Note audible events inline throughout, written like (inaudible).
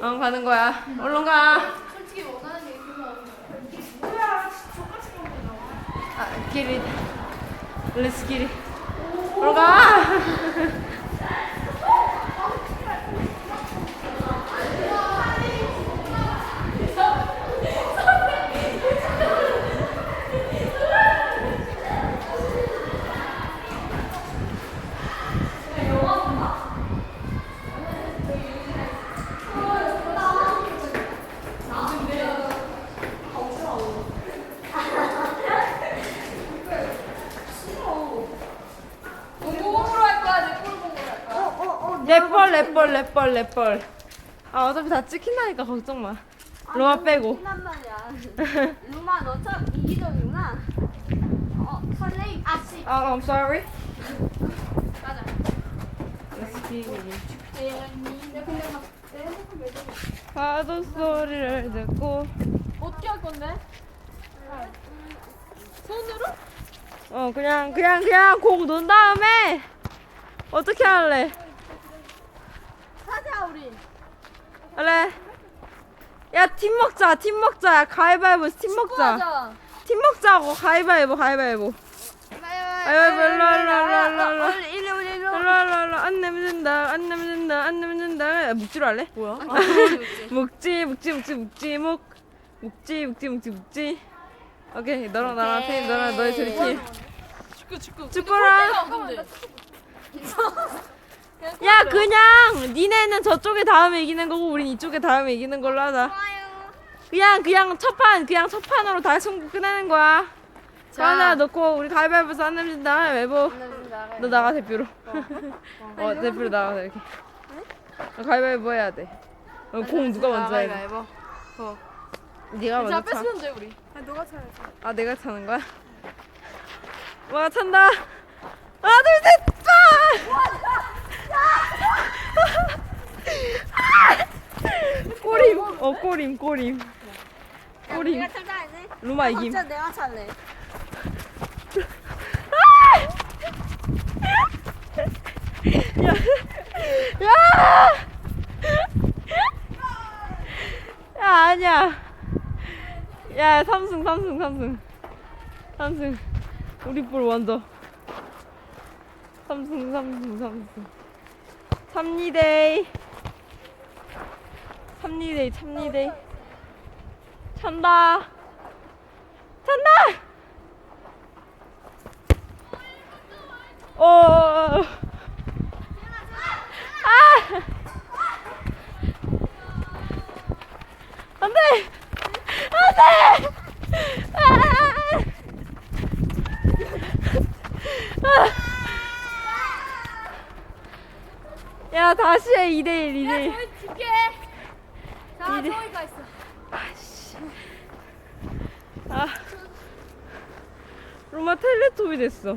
어 가는 거야. 얼른 가. 솔직히 원하는 얘기 그거 뭐야? 똑같이 먹는 거야. 아, 길이. Let's 얼른 가. (laughs) 랩벌 랩벌 랩벌 랩벌. 아 어차피 다 찍힌다니까 걱정 마. 로마 빼고. 한 말이야. 루마 너참 이기적이구나. 어 설레임 아씨. 아 I'm sorry. 맞아 Let's get it. 근데 근데 막 핸드폰 왜 저래 파도 소리를 듣고 어떻게 할 건데? 손으로? 어 그냥 그냥 그냥 공 놓은 다음에 어떻게 할래? 우리. 그래. 야팀 먹자 팀 먹자 가위바위보 팀 먹자 팀 먹자고 가위바위보 가위바위보 가위바위보 일로 일로 일로 일로 일로 일로 우리 일로. 일로 일로 일로 안 내면 된다 안 내면 된다 안 내면 된다 야, 묵지로 할래? 뭐야? 아, 그거지. 묵지 묵지 묵지 묵지 묵 묵지 묵지 묵지 묵지 오케이 너랑 나랑 오케이. 태인 너랑 너의 둘이 팀 축구 축구. 축구랑 잠깐만, 나 축구 못- 야 그냥 니네는 저쪽에 다음에 이기는 거고 우린 이쪽에 다음에 이기는 걸로 하자. 그냥 그냥 첫판 그냥 첫 판으로 다 승부 끝내는 거야. 자. 하나 넣고 우리 가위바위보에서 안 내면진다 외보 너 나가 대표로. 어. (laughs) 대표로 나가서 이렇게. 너 가위바위보 해야 돼공 누가 먼저 해 가위바위보 네가 자 먼저 차. 뺏으면 돼 우리. 아 내가 차는 거야? 와 찬다. 하나 둘셋 꼬림 어 꼬림. 꼬림. 내가 찾아야지. 루마 이김. 진짜 내가 찾네. 야! 야 아니야. 야 삼승 삼승 삼승. 삼승. 우리 볼 먼저 삼승 삼승 삼승. 참니데이 참니데이 참니데이 찬다 찬다 어 아! 안 돼! 안 돼! 아! 아! 야, 다시 해. 2대1, 2대1. 이리. 저기가 있어 아. 로마 텔레토비 됐어.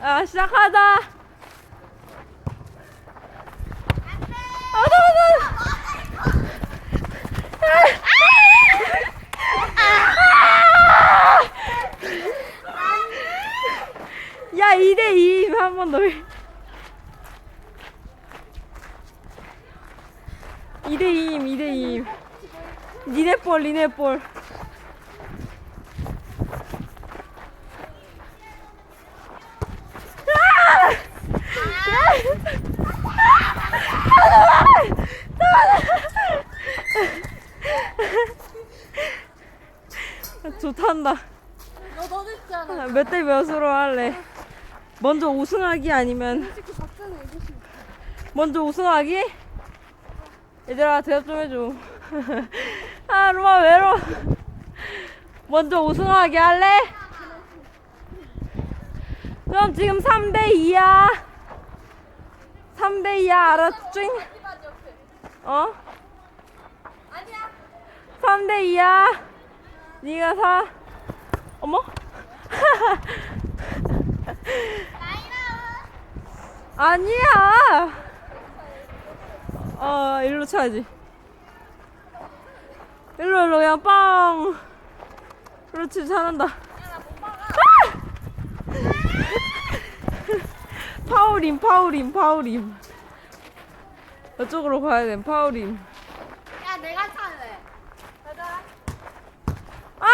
아, 시작하자. 아, 나, 나. 야, 2대2 한 번 더. 해. 2대2임, 2대2임. 볼, 니네 볼. 좋단다. 너 너도 있잖아 몇 대 몇으로 할래? 먼저 우승하기 아니면 먼저 우승하기? 얘들아 대답 좀 해줘. (laughs) 아 루마 외로. 먼저 우승하기 할래? 그럼 지금 3대 2야. 3대 2야 알았지? 어? 아니야 3대 2야. 네가 사. 어머? (laughs) 아니야. 어, 일로 차야지. 일로 일로 그냥 빵. 그렇지 잘한다. 야, 막아. (laughs) 파울임 파울임 파울임. 저쪽으로 가야 돼 파울임. 야, 내가 탈래. 가자. 앙!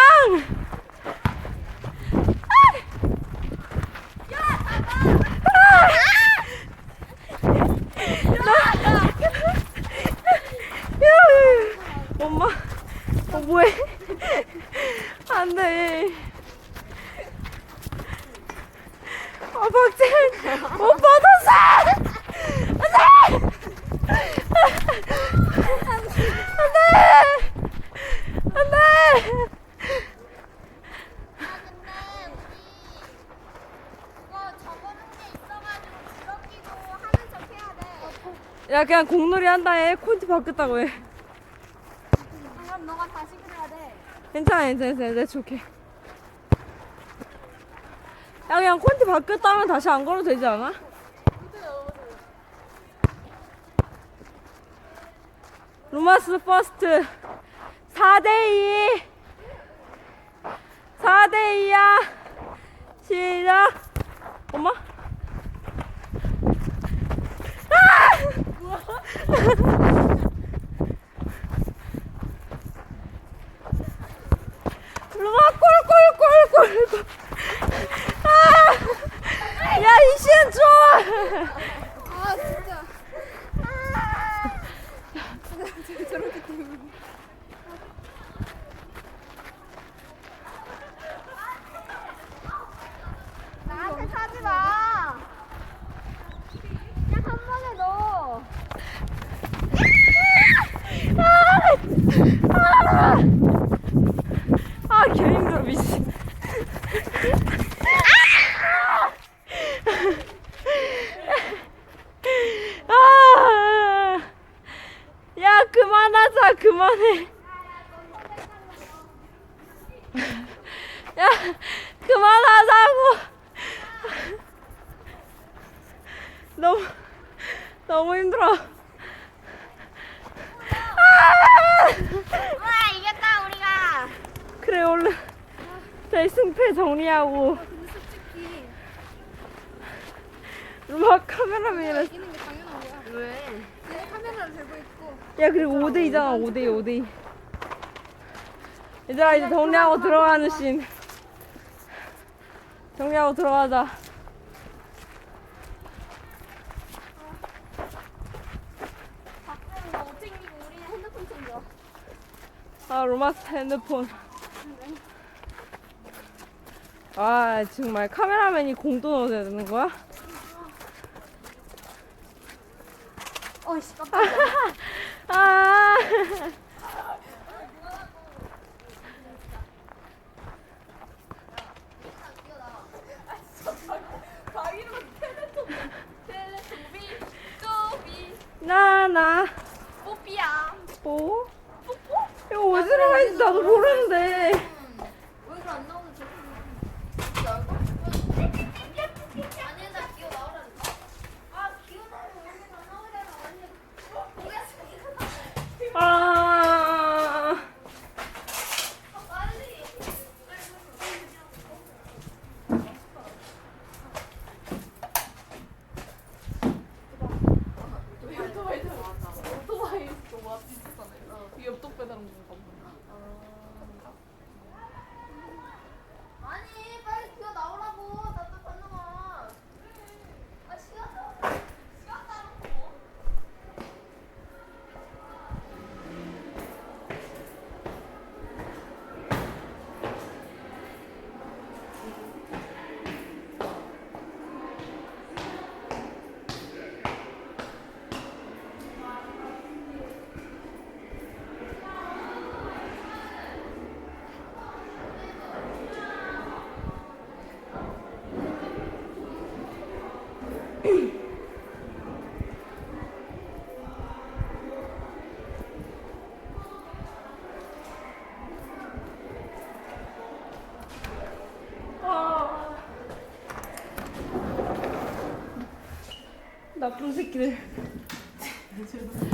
야, 잡아. 야, 엄마, 어 뭐해? 안 돼. 아 박재현, 못 받았어. 안돼. 안돼. 안돼. 이거 적어놓은 게 있어가지고 줄넘기도 하는 척 해야 돼. 야 그냥 공놀이 한다 해. 콘티 바뀌었다고 해. 그럼 너가 다시 그래야 돼. 괜찮아 괜찮아 괜찮아. 줄게. 야 그냥 콘티 바뀌었다면 다시 안 걸어도 되지 않아? 루마스 퍼스트 4대2 4대2야 시작 엄마 루 Ulan koru koru koru. 그만하자, 그만해. 야, 그만하자고. 너무, 너무 힘들어. 와, 이겼다, 우리가. 그래, 얼른. 대승패 정리하고. 솔직히 음악 카메라맨이라. 이기는 게 당연한 거야. 왜? 내 카메라를 들고 있고. 야 그리고 5대2잖아 5대2 5대2 얘들아 이제 정리하고 들어가는 씬 정리하고 들어가자 박수는 너못 챙기고 우리는 핸드폰 챙겨. 아 로마스 핸드폰 아 정말 카메라맨이 공도 넣어야 되는 거야? 어이씨, 깜짝이야. (laughs) 아 나나 뽀삐야. 뽀? 이거 어디로 가는지 나도 모르는데 얼굴 안 나오는 저 아니, 나 기어 나오라니까. 아, 기어 나오면 얼굴 안 나오잖아. 완전. 뭐야, 저기. 아 빨리. 오토바이 너무 비슷하네. 이 엽떡 배달은 건가 보다. 아니, 빨리 기어 나오라고. 나또 건너가. 아, 시간 다 시간 따놓고. 나쁜 새끼들 (laughs)